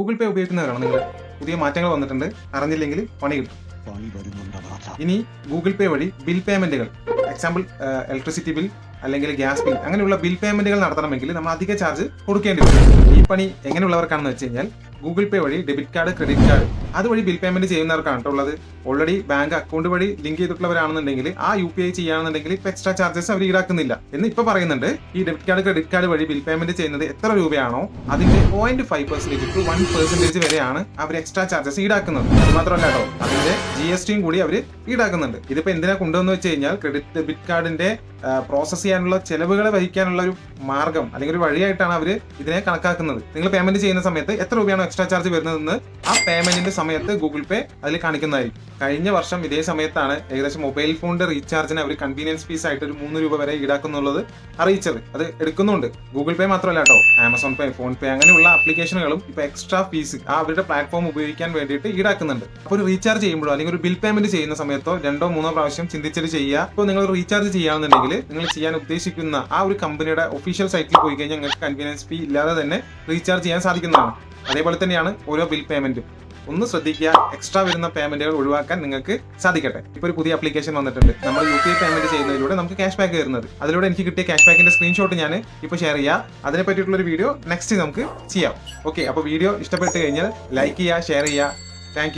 Google പേ ഉപയോഗിക്കുന്നവരാണ് നിങ്ങൾ? പുതിയ മാറ്റങ്ങൾ വന്നിട്ടുണ്ട്. അറിഞ്ഞില്ലെങ്കിൽ പണി കിട്ടും. ഇനി ഗൂഗിൾ പേ വഴി ബിൽ പേയ്മെന്റുകൾ. എക്സാമ്പിൾ ഇലക്ട്രിസിറ്റി ബിൽ അല്ലെങ്കിൽ ഗ്യാസ് ബിൽ അങ്ങനെയുള്ള ബിൽ പേയ്മെന്റുകൾ നടത്തണമെങ്കിൽ നമ്മൾ അധിക ചാർജ് കൊടുക്കേണ്ടി വരും. ഈ പണി എങ്ങനെയുള്ളവർക്കാണെന്ന് വെച്ച് കഴിഞ്ഞാൽ ഗൂഗിൾ പേ വഴി ഡെബിറ്റ് കാർഡ് ക്രെഡിറ്റ് കാർഡ് അതുവഴി ബിൽ പേയ്മെന്റ് ചെയ്യുന്നവർക്കാണ് ഉള്ളത് ഓൾറെഡി ബാങ്ക് അക്കൗണ്ട് വഴി ലിങ്ക് ചെയ്തിട്ടുള്ളവരാണെന്നുണ്ടെങ്കിൽ ആ യു പി ഐ ചെയ്യുകയാണെന്നുണ്ടെങ്കിൽ എക്സ്ട്രാ ചാർജസ് അവർ ഈടാക്കുന്നില്ല. എന്ന് ഇപ്പൊ പറയുന്നുണ്ട്. ഈ ഡെബിറ്റ് കാർഡ് ക്രെഡിറ്റ് കാർഡ് വഴി ബിൽ പേയ്മെന്റ് ചെയ്യുന്നത് എത്ര രൂപയാണോ അതിന്റെ point five percentage to one percentage വരെയാണ് അവർ എക്സ്ട്രാ ചാർജസ് ഈടാക്കുന്നത്. അത് മാത്രമല്ല കേട്ടോ അതിന്റെ ജി എസ് ടിയും കൂടി അവർ ഈടാക്കുന്നുണ്ട്. ഇതിപ്പോ എന്തിനാ കൊണ്ടുവന്ന് വെച്ച് കഴിഞ്ഞാൽ ക്രെഡിറ്റ് ഡെബിറ്റ് കാർഡിന്റെ പ്രോസസ് ചെയ്യാനുള്ള ചെലവുകൾ വഹിക്കാനുള്ള ഒരു മാർഗം അല്ലെങ്കിൽ ഒരു വഴിയായിട്ടാണ് അവർ ഇതിനെ കണക്കാക്കുന്നത്. നിങ്ങൾ പേയ്മെന്റ് ചെയ്യുന്ന സമയത്ത് എത്ര രൂപയാണോ എക്സ്ട്രാ ചാർജ് വരുന്നതെന്ന് ആ പേയ്മെന്റിന്റെ സമയത്ത് ഗൂഗിൾ പേ അതിൽ കാണിക്കുന്നതായിരിക്കും. കഴിഞ്ഞ വർഷം ഇതേ സമയത്താണ് ഏകദേശം മൊബൈൽ ഫോണിന്റെ റീചാർജിന് അവർ കൺവീനിയൻസ് ഫീസ് ആയിട്ട് ഒരു മൂന്ന് രൂപ വരെ ഈടാക്കുന്നുള്ളത് അറിയിച്ചത്. അത് എടുക്കുന്നുണ്ട്. ഗൂഗിൾ പേ മാത്രമല്ല കേട്ടോ. ആമസോൺ പേ ഫോൺ പേ അങ്ങനെയുള്ള ആപ്ലിക്കേഷനുകളും ഇപ്പൊ എക്സ്ട്രാ ഫീസ് ആ അവരുടെ പ്ലാറ്റ്ഫോം ഉപയോഗിക്കാൻ വേണ്ടിയിട്ട് ഈടാക്കുന്നുണ്ട്. അപ്പോൾ ഒരു റീചാർജ് ചെയ്യുമ്പോഴോ അല്ലെങ്കിൽ ഒരു ബിൽ പേയ്മെന്റ് ചെയ്യുന്ന സമയത്തോ രണ്ടോ മൂന്നോ പ്രാവശ്യം ചിന്തിച്ചിട്ട് ചെയ്യുക. ഇപ്പോൾ നിങ്ങൾ റീചാർജ് ചെയ്യുകയാണെന്നുണ്ടെങ്കിൽ നിങ്ങൾ ചെയ്യാൻ ഉദ്ദേശിക്കുന്ന ആ ഒരു കമ്പനിയുടെ ഒഫീഷ്യൽ സൈറ്റിൽ പോയി കഴിഞ്ഞാൽ നിങ്ങൾക്ക് കൺവീനിയൻസ് ഫീ ഇല്ലാതെ തന്നെ റീചാർജ് ചെയ്യാൻ സാധിക്കുന്നതാണ്. അതേപോലെ തന്നെയാണ് ഓരോ ബിൽ പേയ്മെന്റും ഒന്ന് ശ്രദ്ധിക്കുക എക്സ്ട്രാ വരുന്ന പേയ്മെന്റുകൾ ഒഴിവാക്കാൻ നിങ്ങൾക്ക് സാധിക്കട്ടെ. ഇപ്പോൾ ഒരു പുതിയ ആപ്ലിക്കേഷൻ വന്നിട്ടുണ്ട്. നമ്മൾ യു പി ഐ പേയ്മെന്റ് ചെയ്യുന്നതിലൂടെ നമുക്ക് ക്യാഷ് ബാക്ക് വരുന്നത്. അതിലൂടെ എനിക്ക് കിട്ടിയ ക്യാഷ് ബാക്കിന്റെ സ്ക്രീൻഷോട്ട് ഞാൻ ഇപ്പോൾ ഷെയർ ചെയ്യാം. അതിനെ പറ്റിയിട്ടുള്ള ഒരു വീഡിയോ നെക്സ്റ്റ് നമുക്ക് ചെയ്യാം. ഓക്കെ അപ്പോൾ വീഡിയോ ഇഷ്ടപ്പെട്ട് കഴിഞ്ഞാൽ ലൈക്ക് ചെയ്യുക ഷെയർ ചെയ്യുക. താങ്ക്